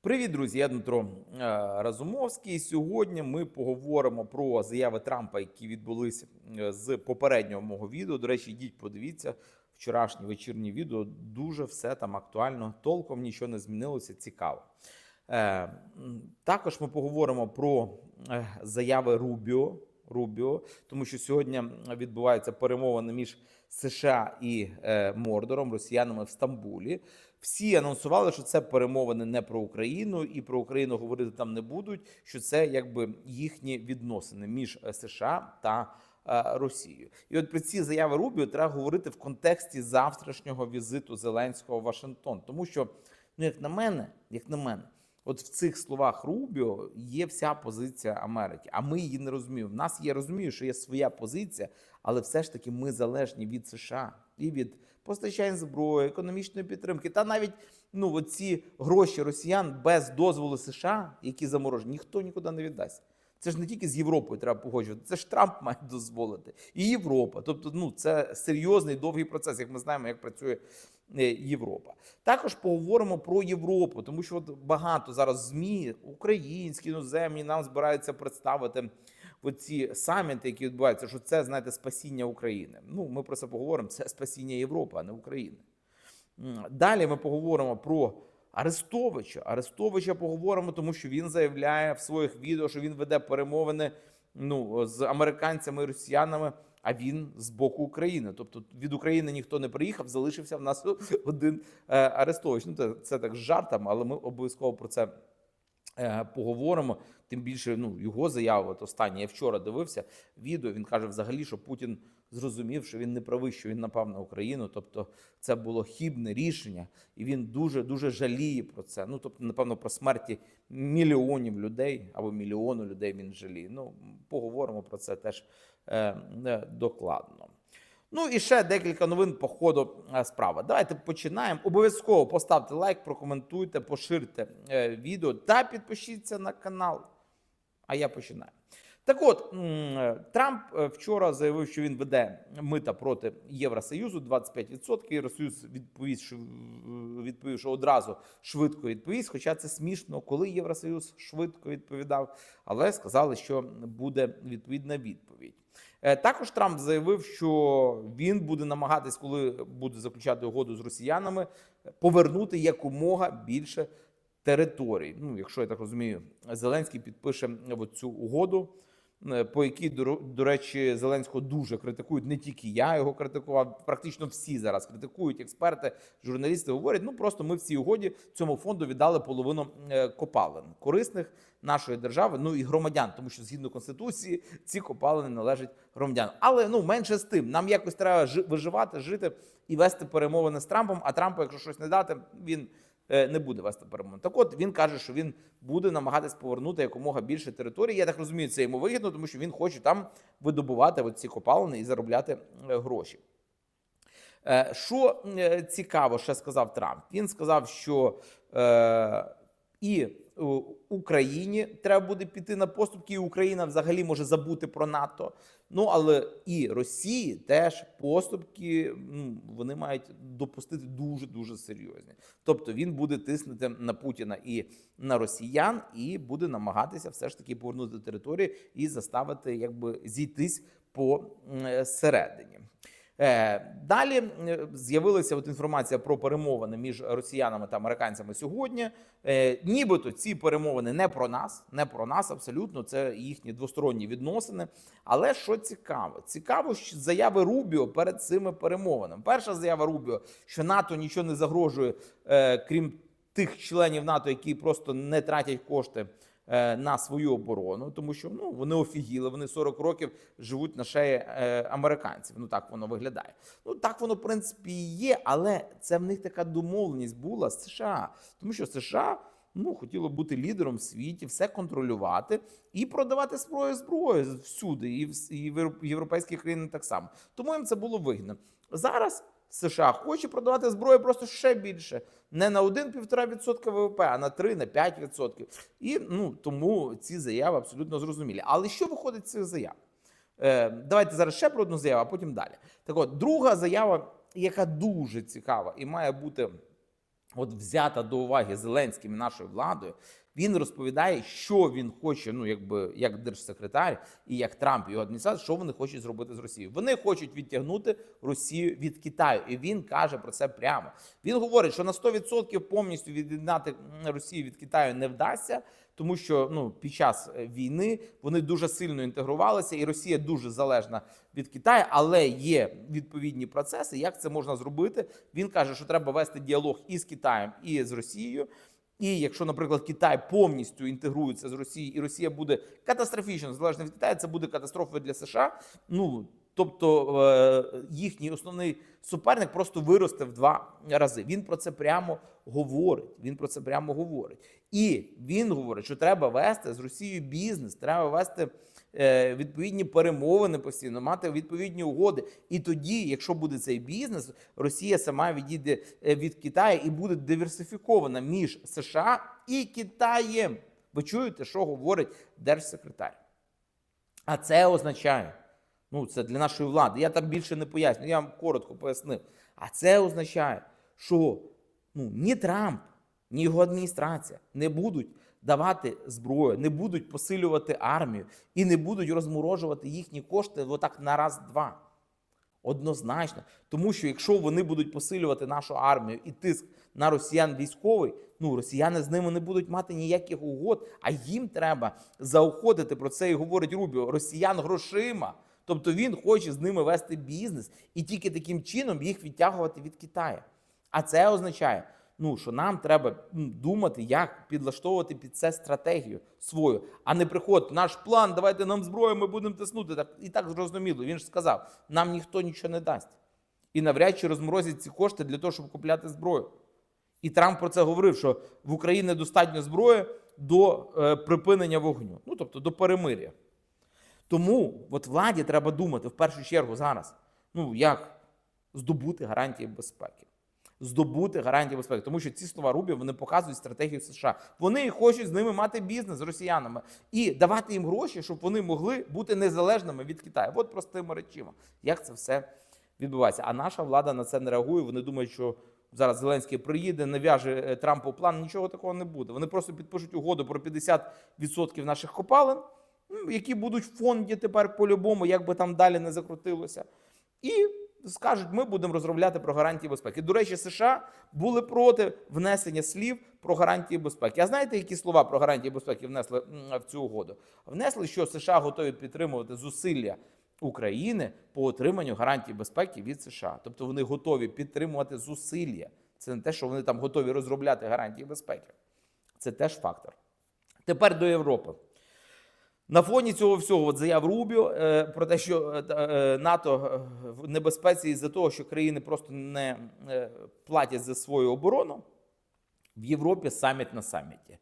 Привіт, друзі! Я Дмитро е, Разумовський. Сьогодні ми поговоримо про заяви Трампа, які відбулися е, з попереднього мого відео. До речі, йдіть, подивіться вчорашнє вечірнє відео. Дуже все там актуально. Толком нічого не змінилося. Цікаво. Е, Також ми поговоримо про заяви Рубіо. Рубіо, тому що сьогодні відбуваються перемовини між США і е, Мордором, росіянами в Стамбулі. Всі анонсували, що це перемовини не про Україну, і про Україну говорити там не будуть. Що це якби їхні відносини між е, США та е, Росією. І от про ці заяви Рубіо треба говорити в контексті завтрашнього візиту Зеленського в Вашингтон, тому що, ну як на мене, як на мене. От в цих словах Рубіо є вся позиція Америки, а ми її не розуміємо. В нас є розумію, що є своя позиція, але все ж таки ми залежні від США і від постачань зброї, економічної підтримки, та навіть ну оці гроші росіян без дозволу США, які заморожені, ніхто нікуди не віддасть. Це ж не тільки з Європою треба погоджувати, це ж Трамп має дозволити, і Європа. Тобто, ну це серйозний довгий процес, як ми знаємо, як працює е, Європа. Також поговоримо про Європу, тому що от багато зараз змі українські іноземні нам збираються представити оці саміти, які відбуваються, що це знаєте спасіння України. Ну ми про це поговоримо. Це спасіння Європи, а не України. Далі ми поговоримо про Арестовича. Арестовича поговоримо, тому що він заявляє в своїх відео, що він веде перемовини ну, з американцями і росіянами, а він з боку України. Тобто від України ніхто не приїхав, залишився в нас один е, Арестович. Ну, це, це так з жартом, але ми обов'язково про це поговоримо. Тим більше, ну його заява, от останнє. Я вчора дивився відео. Він каже, взагалі, що Путін зрозумів, що він не правий, що він напав на Україну. Тобто, це було хібне рішення, і він дуже дуже жаліє про це. Ну тобто, напевно, про смерті мільйонів людей або мільйону людей він жаліє. Ну поговоримо про це теж е, е, докладно. Ну і ще декілька новин по ходу е, справи. Давайте починаємо. Обов'язково поставте лайк, прокоментуйте, поширте е, відео та підпишіться на канал. А я починаю. Так от е, Трамп вчора заявив, що він веде мита проти Євросоюзу 25%. Євросоюз відповів, що, відповів, що одразу швидко відповість. Хоча це смішно, коли Євросоюз швидко відповідав, але сказали, що буде відповідна відповідь. Е, Також Трамп заявив, що він буде намагатись, коли буде заключати угоду з росіянами, повернути якомога більше територій. Ну, якщо я так розумію, Зеленський підпише цю угоду, по якій, до речі, Зеленського дуже критикують. Не тільки я його критикував, практично всі зараз критикують. Експерти, журналісти говорять: ну просто ми в цій угоді цьому фонду віддали половину е, копалин корисних нашої держави, ну і громадян, тому що згідно конституції ці копалини належать громадянам. Але ну менше з тим, нам якось треба жи- виживати, жити і вести перемовини з Трампом. А Трампу, якщо щось не дати, він е, не буде вести перемовин. Так от він каже, що він буде намагатись повернути якомога більше території. Я так розумію, це йому вигідно, тому що він хоче там видобувати ці копалини і заробляти е, гроші. Е, Що е, цікаво, ще сказав Трамп. Він сказав, що е, і е, Україні треба буде піти на поступки, і Україна взагалі може забути про НАТО. Ну але і Росії теж поступки ну, вони мають допустити дуже дуже серйозні. Тобто він буде тиснути на Путіна і на росіян, і буде намагатися все ж таки повернути територію і заставити якби зійтись по середині. Е, Далі е, з'явилася от інформація про перемовини між росіянами та американцями сьогодні. Е, Нібито ці перемовини не про нас, не про нас абсолютно. Це їхні двосторонні відносини. Але що цікаво, цікаво, що заяви Рубіо перед цими перемовинами. Перша заява Рубіо, що НАТО нічого не загрожує, е, крім тих членів НАТО, які просто не тратять кошти на свою оборону, тому що ну вони офігіли, вони 40 років живуть на шеї е, американців. Ну так воно виглядає. Ну так воно в принципі є, але це в них така домовленість була з США, тому що США. Ну, хотіло бути лідером в світі, все контролювати і продавати зброю зброю всюди, і в і в євро- європейські країни так само. Тому їм це було вигідно. Зараз США хоче продавати зброю просто ще більше, не на 1-1,5% ВВП, а на 3, на 5%. І ну тому ці заяви абсолютно зрозумілі. Але що виходить з цих заяв? Е, давайте зараз ще про одну заяву, а потім далі. Так от, друга заява, яка дуже цікава і має бути от взята до уваги Зеленським і нашою владою, він розповідає, що він хоче, ну якби як держсекретар і як Трамп його адміністрація, що вони хочуть зробити з Росією. Вони хочуть відтягнути Росію від Китаю, і він каже про це прямо. Він говорить, що на 100% повністю від'єднати Росію від Китаю не вдасться, тому що ну під час е, війни вони дуже сильно інтегрувалися, і Росія дуже залежна від Китаю, але є відповідні процеси. Як це можна зробити? Він каже, що треба вести діалог і з Китаєм, і з Росією. І якщо, наприклад, Китай повністю інтегрується з Росією, і Росія буде катастрофічно залежна від Китаю, це буде катастрофою для США. Ну тобто е, їхній основний суперник просто виросте в два рази. Він про це прямо говорить. Він про це прямо говорить. І він говорить, що треба вести з Росією бізнес, треба вести відповідні перемовини постійно, мати відповідні угоди. І тоді, якщо буде цей бізнес, Росія сама відійде е, від Китаю і буде диверсифікована між США і Китаєм. Ви чуєте, що говорить держсекретар? А це означає, ну це для нашої влади. Я так більше не поясню, я вам коротко пояснив. А це означає, що ну, ні Трамп, ні його адміністрація не будуть давати зброю, не будуть посилювати армію і не будуть розморожувати їхні кошти отак на раз-два. Однозначно, тому що якщо вони будуть посилювати нашу армію і тиск на росіян військовий, ну росіяни з ними не будуть мати ніяких угод, а їм треба заохотити про це і говорить Рубіо росіян грошима. Тобто він хоче з ними вести бізнес і тільки таким чином їх відтягувати від Китаю. А це означає, ну що нам треба думати, як підлаштовувати під це стратегію свою, а не приходити. Наш план, давайте нам зброю, ми будемо тиснути. Так і так зрозуміло. Він ж сказав: нам ніхто нічого не дасть. І навряд чи розморозять ці кошти для того, щоб купляти зброю. І Трамп про це говорив, що в Україні достатньо зброї до е, припинення вогню, ну тобто до перемир'я. Тому от владі треба думати в першу чергу зараз, ну як здобути гарантії безпеки. Здобути гарантії безпеки, тому що ці слова Рубі вони показують стратегію США. Вони хочуть з ними мати бізнес з росіянами і давати їм гроші, щоб вони могли бути незалежними від Китаю. От простими речима, як це все відбувається. А наша влада на це не реагує. Вони думають, що зараз Зеленський приїде, нав'яже е, Трампу план. Нічого такого не буде. Вони просто підпишуть угоду про 50% наших копалин, які будуть в фонді тепер по-любому, як би там далі не закрутилося. І скажуть, ми будемо розробляти про гарантії безпеки. До речі, США були проти внесення слів про гарантії безпеки. А знаєте, які слова про гарантії безпеки внесли в цю угоду? Внесли, що США готові підтримувати зусилля України по отриманню гарантій безпеки від США. Тобто вони готові підтримувати зусилля. Це не те, що вони там готові розробляти гарантії безпеки. Це теж фактор. Тепер до Європи. На фоні цього всього от заяв Рубіо е, про те, що е, е, НАТО е, в небезпеці із-за того, що країни просто не е, платять за свою оборону. В Європі саміт на саміті.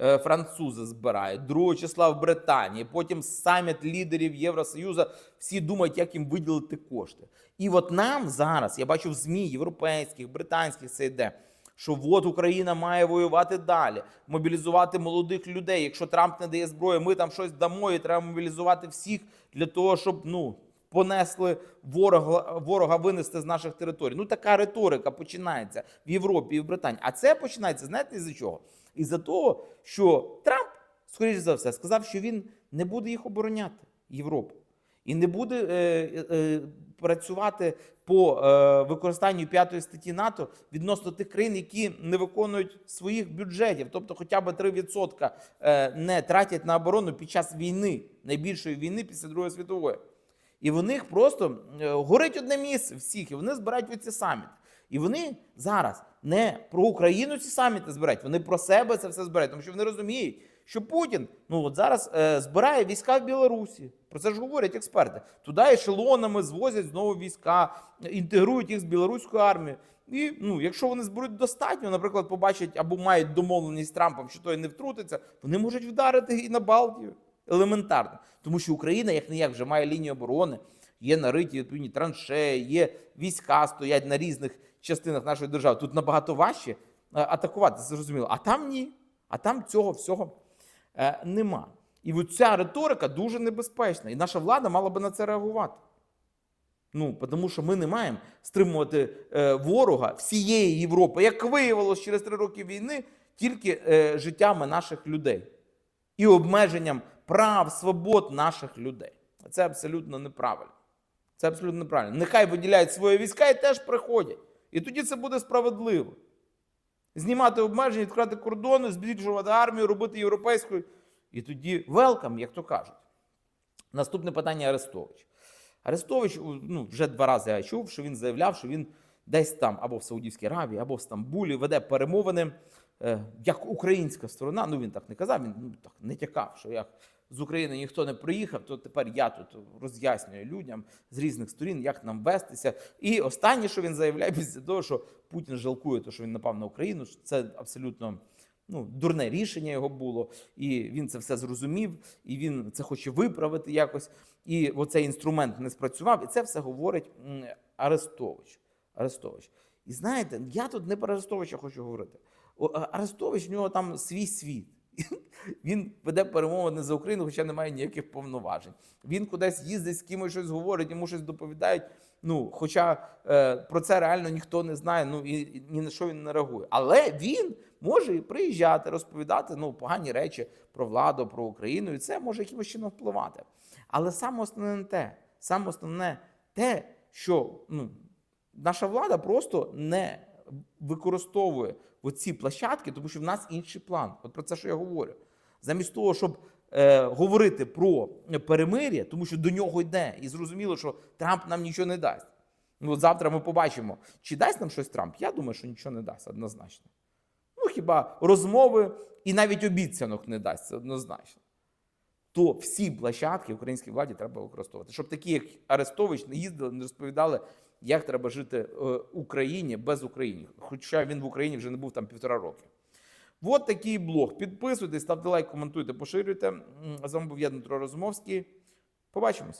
Е, Французи збирають 2 числа в Британії, потім саміт лідерів Євросоюзу. Всі думають, як їм виділити кошти. І от нам зараз, я бачу в ЗМІ європейських, британських це йде, що от Україна має воювати далі, мобілізувати молодих людей. Якщо Трамп не дає зброї, ми там щось дамо, і треба мобілізувати всіх для того, щоб ну. Понесли ворога, ворога винести з наших територій. Ну така риторика починається в Європі і в Британії. А це починається, знаєте, із-за чого? Із-за того, що Трамп, скоріш за все, сказав, що він не буде їх обороняти, Європу, і не буде е, е, працювати по е, використанню п'ятої статті НАТО відносно тих країн, які не виконують своїх бюджетів, тобто хоча б 3% е, не тратять на оборону під час війни, найбільшої війни після Другої світової. І в них просто е, горить одне місце всіх, і вони збирають оці саміти. І вони зараз не про Україну ці саміти збирають, вони про себе це все збирають, тому що вони розуміють, що Путін ну от зараз е, збирає війська в Білорусі. Про це ж говорять експерти. Туди ешелонами звозять знову війська, інтегрують їх з білоруською армією. І ну, якщо вони зберуть достатньо, наприклад, побачать або мають домовленість з Трампом, що той не втрутиться, вони можуть вдарити і на Балтію. Елементарно, тому що Україна, як не як, вже має лінію оборони, є нариті відповідні траншеї, є війська стоять на різних частинах нашої держави. Тут набагато важче е, атакувати, зрозуміло. А там ні. А там цього всього нема. І ця риторика дуже небезпечна. І наша влада мала би на це реагувати. Ну, тому що ми не маємо стримувати е, ворога всієї Європи, як виявилось через три роки війни, тільки е, життями наших людей і обмеженням прав, свобод наших людей. Це абсолютно неправильно. Це абсолютно неправильно. Нехай виділяють свої війська і теж приходять. І тоді це буде справедливо. Знімати обмеження, відкривати кордони, збільшувати армію, робити європейською. І тоді велкам, як то кажуть. Наступне питання Арестович. Арестович, ну, вже два рази я чув, що він заявляв, що він десь там або в Саудівській Аравії, або в Стамбулі веде перемовини е, як українська сторона. Ну він так не казав, він ну, так не тякав, що як з України ніхто не приїхав, то тепер я тут роз'яснюю людям з різних сторін, як нам вестися. І останнє, що він заявляє, після того, що Путін жалкує, те, що він напав на Україну, що це абсолютно ну, дурне рішення його було, і він це все зрозумів, і він це хоче виправити якось. І оцей інструмент не спрацював, і це все говорить Арестович. Арестович. І знаєте, я тут не про Арестовича хочу говорити. Арестович в нього там свій світ. Він веде перемовини за Україну, хоча не має ніяких повноважень. Він кудись їздить з кимось щось говорить, йому щось доповідають. Ну, хоча е, про це реально ніхто не знає, ну і, і ні на що він не реагує. Але він може приїжджати, розповідати ну, погані речі про владу, про Україну, і це може якимось чином впливати. Але саме основне не те, саме основне те, що ну, наша влада просто не використовує оці площадки, тому що в нас інший план. От про це, що я говорю. Замість того, щоб е, говорити про перемир'я, тому що до нього йде, і зрозуміло, що Трамп нам нічого не дасть. Ну, от завтра ми побачимо, чи дасть нам щось Трамп. Я думаю, що нічого не дасть однозначно. Ну, хіба розмови і навіть обіцянок не дасть, однозначно. То всі площадки українській владі треба використовувати, щоб такі, як Арестович, не їздили, не розповідали, як треба жити е, Україні без України. Хоча він в Україні вже не був там півтора роки. От такий блог. Підписуйтесь, ставте лайк, коментуйте, поширюйте. З вами був Дмитро Розумовський. Побачимось.